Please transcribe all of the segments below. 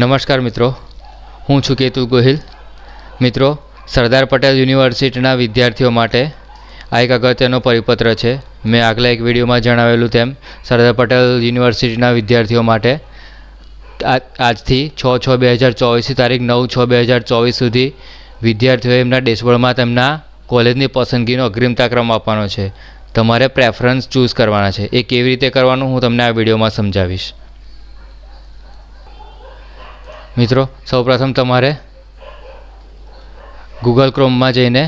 નમસ્કાર મિત્રો, હું છું કેતુ ગોહિલ. મિત્રો, સરદાર પટેલ યુનિવર્સિટીના વિદ્યાર્થીઓ માટે આ એક અગત્યનો પરિપત્ર છે. મેં આગલા એક વિડીયોમાં જણાવેલું તેમ, સરદાર પટેલ યુનિવર્સિટીના વિદ્યાર્થીઓ માટે આજથી છ છ બે હજાર ચોવીસથી તારીખ નવ છ બે હજાર ચોવીસ સુધી વિદ્યાર્થીઓએ એમના ડેશબોર્ડમાં તેમના કોલેજની પસંદગીનો અગ્રિમતા ક્રમ આપવાનો છે. તમારે પ્રેફરન્સ ચૂઝ કરવાના છે. એ કેવી રીતે કરવાનું, હું તમને આ વિડીયોમાં સમજાવીશ. મિત્રો, સૌપ્રથમ તમારે ગૂગલ ક્રોમમાં જઈને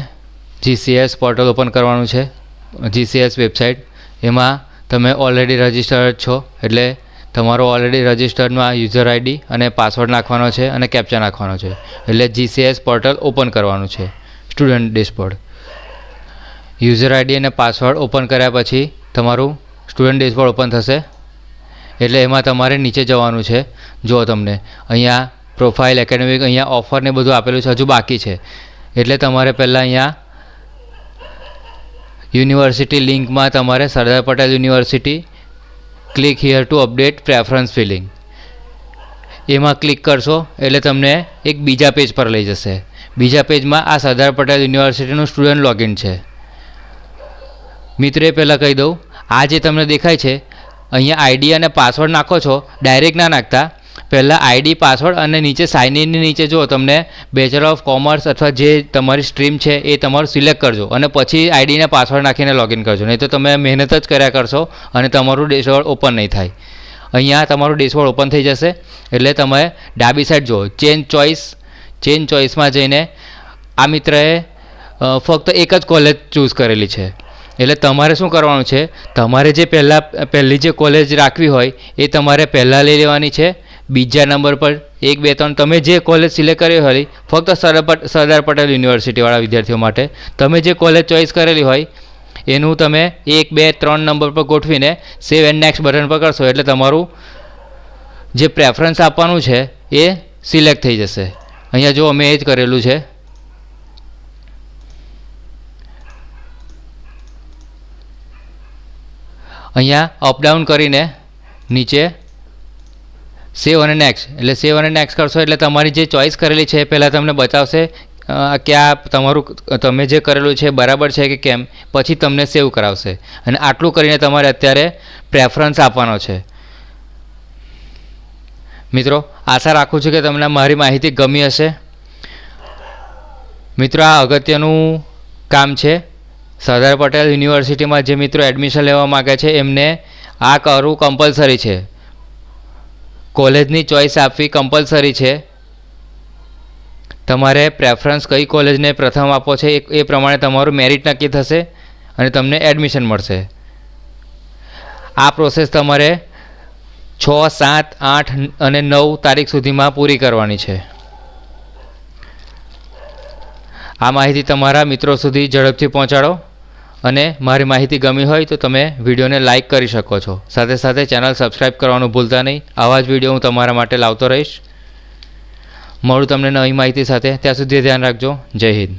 જીસીએસ પોર્ટલ ઓપન કરવાનું છે. જીસીએસ વેબસાઇટ એમાં તમે ઓલરેડી રજિસ્ટર્ડ છો, એટલે તમારો ઓલરેડી રજિસ્ટર્ડમાં યુઝર આઈડી અને પાસવર્ડ નાખવાનો છે અને કેપ્ચા નાખવાનો છે. એટલે જીસીએસ પોર્ટલ ઓપન કરવાનું છે સ્ટુડન્ટ ડેશબોર્ડ યુઝર આઈડી અને પાસવર્ડ ઓપન કર્યા પછી તમારું સ્ટુડન્ટ ડેશબોર્ડ ઓપન થશે. એટલે એમાં તમારે નીચે જવાનું છે. જો તમને, અહીંયા પ્રોફાઇલ એકેડેમિક અહીંયા ઓફર ને બધું આપેલું છે, હજુ બાકી છે. એટલે તમારે પહેલાં અહીંયા યુનિવર્સિટી લિંકમાં તમારે Sardar Patel university click here to update preference filling એમાં ક્લિક કરશો, એટલે તમને એક બીજા પેજ પર લઈ જશે. બીજા પેજમાં આ સરદાર પટેલ યુનિવર્સિટીનું સ્ટુડન્ટ લોગિન છે. મિત્રે પહેલાં કહી દઉં, આ જે તમને દેખાય છે અહીંયા આઈડી અને પાસવર્ડ નાખો છો, ડાયરેક્ટ ના નાખતા. પહેલાં આઈડી, પાસવર્ડ અને નીચે સાઇન ઇનની નીચે જો તમને બેચલર ઓફ કોમર્સ અથવા જે તમારી સ્ટ્રીમ છે એ તમારું સિલેક્ટ કરજો અને પછી આઈડીને પાસવર્ડ નાખીને લોગિન કરજો. નહીં તો તમે મહેનત જ કર્યા કરશો અને તમારું ડેશબોર્ડ ઓપન નહીં થાય. અહીંયા તમારું ડેશબોર્ડ ઓપન થઈ જશે. એટલે તમે ડાબી સાઈડ જુઓ ચેન્જ ચોઇસ ચેન્જ ચોઇસમાં જઈને આ મિત્રએ ફક્ત એક જ કોલેજ ચૂઝ કરેલી છે. એટલે તમારે શું કરવાનું છે? તમારે જે પહેલાં, પહેલી જે કોલેજ રાખવી હોય, એ તમારે પહેલાં લઈ લેવાની છે. બીજા નંબર પર એક, બે, ત્રણ, તમે જે કોલેજ સિલેક્ટ કરી હોય, ફક્ત સરદાર પટ- સરદાર પટેલ યુનિવર્સિટીવાળા વિદ્યાર્થીઓ માટે, તમે જે કોલેજ ચોઈસ કરેલી હોય, એનું તમે એક, બે, ત્રણ નંબર પર ગોઠવીને સેવ એન્ડ નેક્સ્ટ બટન પર કરશો. એટલે તમારું જે પ્રેફરન્સ આપવાનું છે, એ સિલેક્ટ થઈ જશે. અહીંયા જો અમે એ જ કરેલું છે. અહીંયા અપડાઉન કરીને નીચે સેવ અને નેક્સ્ટ એટલે સેવ અને નેક્સ્ટ કરશો એટલે તમારી જે ચોઈસ કરેલી છે એ પહેલાં તમને બતાવશે કે આ તમારું, તમે જે કરેલું છે બરાબર છે કે કેમ? પછી તમને સેવ કરાવશે. અને આટલું કરીને તમારે અત્યારે પ્રેફરન્સ આપવાનો છે. મિત્રો, આશા રાખું છું કે તમને મારી માહિતી ગમી હશે. મિત્રો, આ અગત્યનું કામ છે સરદાર પટેલ યુનિવર્સિટીમાં જે મિત્રો એડમિશન લેવા માગે છે, એમને આ કરવું કમ્પલસરી છે. કોલેજની ચોઈસ આપવી કમ્પલસરી છે. તમારે પ્રેફરન્સ કઈ કોલેજને પ્રથમ આપો છે, એ પ્રમાણે તમારું મેરિટ નક્કી થશે અને તમને એડમિશન મળશે. આ પ્રોસેસ તમારે છ, સાત, આઠ અને નવ તારીખ સુધીમાં પૂરી કરવાની છે. આ માહિતી તમારા મિત્રો સુધી ઝડપથી પહોંચાડો. અને મારી માહિતી ગમી હોય તો તમે વિડીયોને લાઇક કરી શકો છો. સાથે સાથે ચેનલ સબસ્ક્રાઈબ કરવાનું ભૂલતા નહીં. આવા જ વીડિયો હું તમારા માટે લાવતો રહીશ. મળું તમને નવી માહિતી સાથે. ત્યાં સુધી ધ્યાન રાખજો. જય હિન્દ.